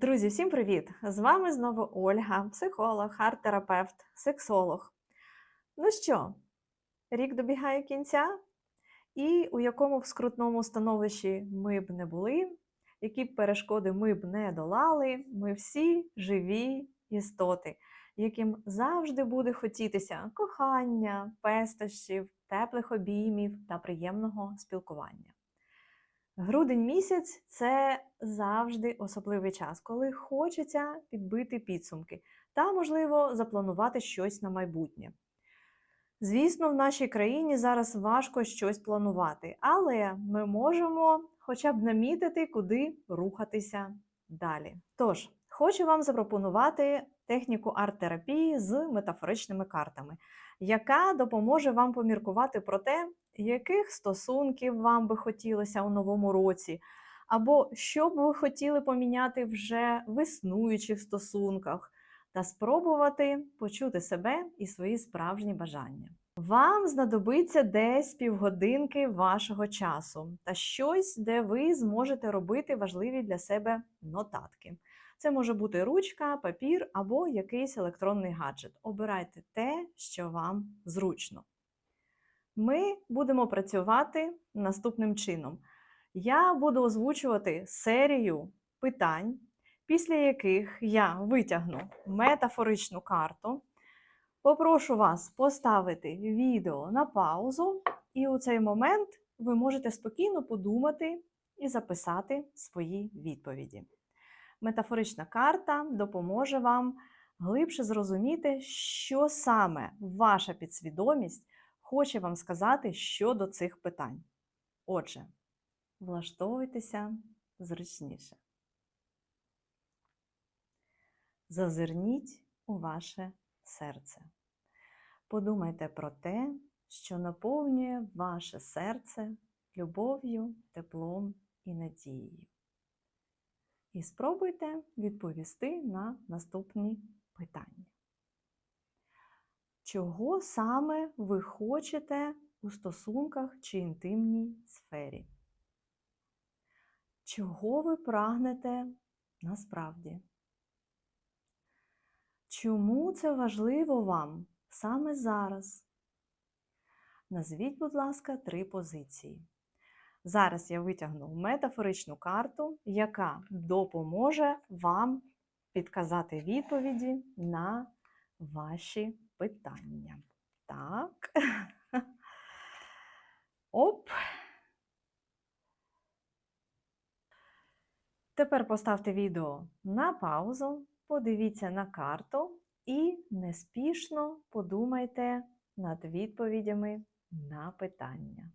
Друзі, всім привіт! З вами знову Ольга, психолог, арт-терапевт, сексолог. Ну що, рік добігає кінця, і у якому б скрутному становищі ми б не були, які б перешкоди ми б не долали, ми всі живі істоти, яким завжди буде хотітися кохання, пестощів, теплих обіймів та приємного спілкування. Грудень місяць це завжди особливий час, коли хочеться підбити підсумки та, можливо, запланувати щось на майбутнє. Звісно, в нашій країні зараз важко щось планувати, але ми можемо хоча б намітити, куди рухатися далі. Тож, хочу вам запропонувати техніку арт-терапії з метафоричними картами, яка допоможе вам поміркувати про те, яких стосунків вам би хотілося у новому році, або що б ви хотіли поміняти вже в існуючих стосунках, та спробувати почути себе і свої справжні бажання. Вам знадобиться десь півгодинки вашого часу та щось, де ви зможете робити важливі для себе нотатки. Це може бути ручка, папір або якийсь електронний гаджет. Обирайте те, що вам зручно. Ми будемо працювати наступним чином. Я буду озвучувати серію питань, після яких я витягну метафоричну карту. Попрошу вас поставити відео на паузу, і у цей момент ви можете спокійно подумати і записати свої відповіді. Метафорична карта допоможе вам глибше зрозуміти, що саме ваша підсвідомість хоче вам сказати щодо цих питань. Отже, влаштовуйтеся зручніше. Зазирніть у ваше серце. Подумайте про те, що наповнює ваше серце любов'ю, теплом і надією. І спробуйте відповісти на наступні питання. Чого саме ви хочете у стосунках чи інтимній сфері? Чого ви прагнете насправді? Чому це важливо вам саме зараз? Назвіть, будь ласка, три позиції. Зараз я витягну метафоричну карту, яка допоможе вам підказати відповіді на ваші питання. Так. Оп. Тепер поставте відео на паузу, подивіться на карту і неспішно подумайте над відповідями на питання.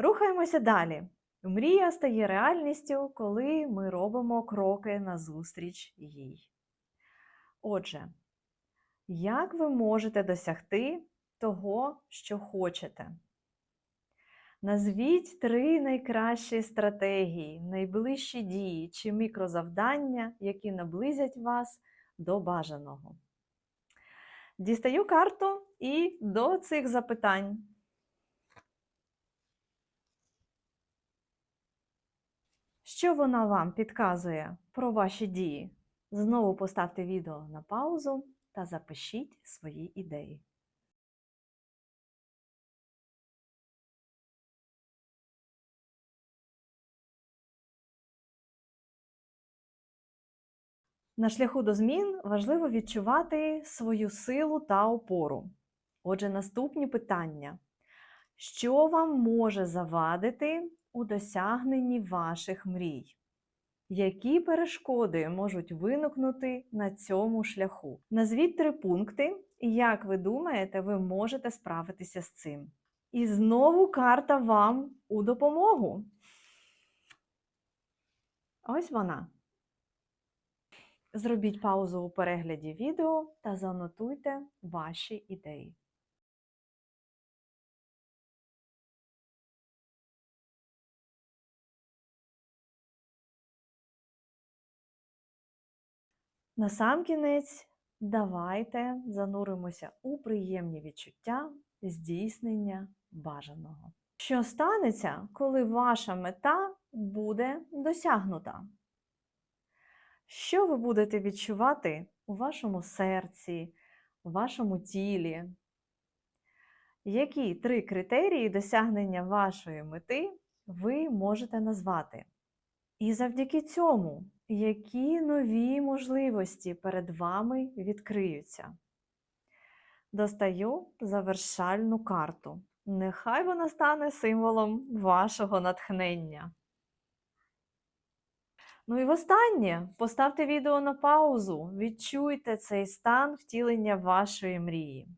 Рухаємося далі. Мрія стає реальністю, коли ми робимо кроки назустріч їй. Отже, як ви можете досягти того, що хочете? Назвіть три найкращі стратегії, найближчі дії чи мікрозавдання, які наблизять вас до бажаного. Дістаю карту і до цих запитань. Що вона вам підказує про ваші дії? Знову поставте відео на паузу та запишіть свої ідеї. На шляху до змін важливо відчувати свою силу та опору. Отже, наступні питання. Що вам може завадити у досягненні ваших мрій? Які перешкоди можуть виникнути на цьому шляху? Назвіть три пункти, і як ви думаєте, ви можете справитися з цим. І знову карта вам у допомогу. Ось вона. Зробіть паузу у перегляді відео та занотуйте ваші ідеї. Насамкінець, давайте зануримося у приємні відчуття здійснення бажаного. Що станеться, коли ваша мета буде досягнута? Що ви будете відчувати у вашому серці, у вашому тілі? Які три критерії досягнення вашої мети ви можете назвати? І завдяки цьому, які нові можливості перед вами відкриються? Достаю завершальну карту. Нехай вона стане символом вашого натхнення. Ну і востаннє поставте відео на паузу, відчуйте цей стан втілення вашої мрії.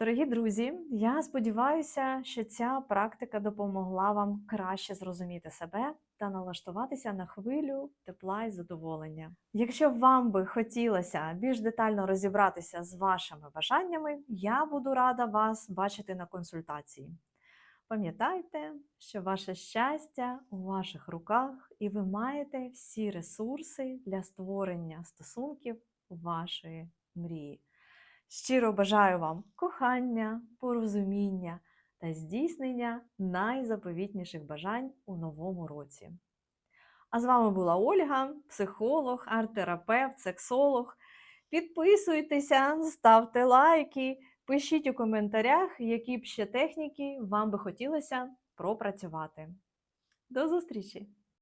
Дорогі друзі, я сподіваюся, що ця практика допомогла вам краще зрозуміти себе та налаштуватися на хвилю тепла і задоволення. Якщо вам би хотілося більш детально розібратися з вашими бажаннями, я буду рада вас бачити на консультації. Пам'ятайте, що ваше щастя у ваших руках, і ви маєте всі ресурси для створення стосунків вашої мрії. Щиро бажаю вам кохання, порозуміння та здійснення найзаповітніших бажань у новому році. А з вами була Ольга, психолог, арт-терапевт, сексолог. Підписуйтеся, ставте лайки, пишіть у коментарях, які б ще техніки вам би хотілося пропрацювати. До зустрічі!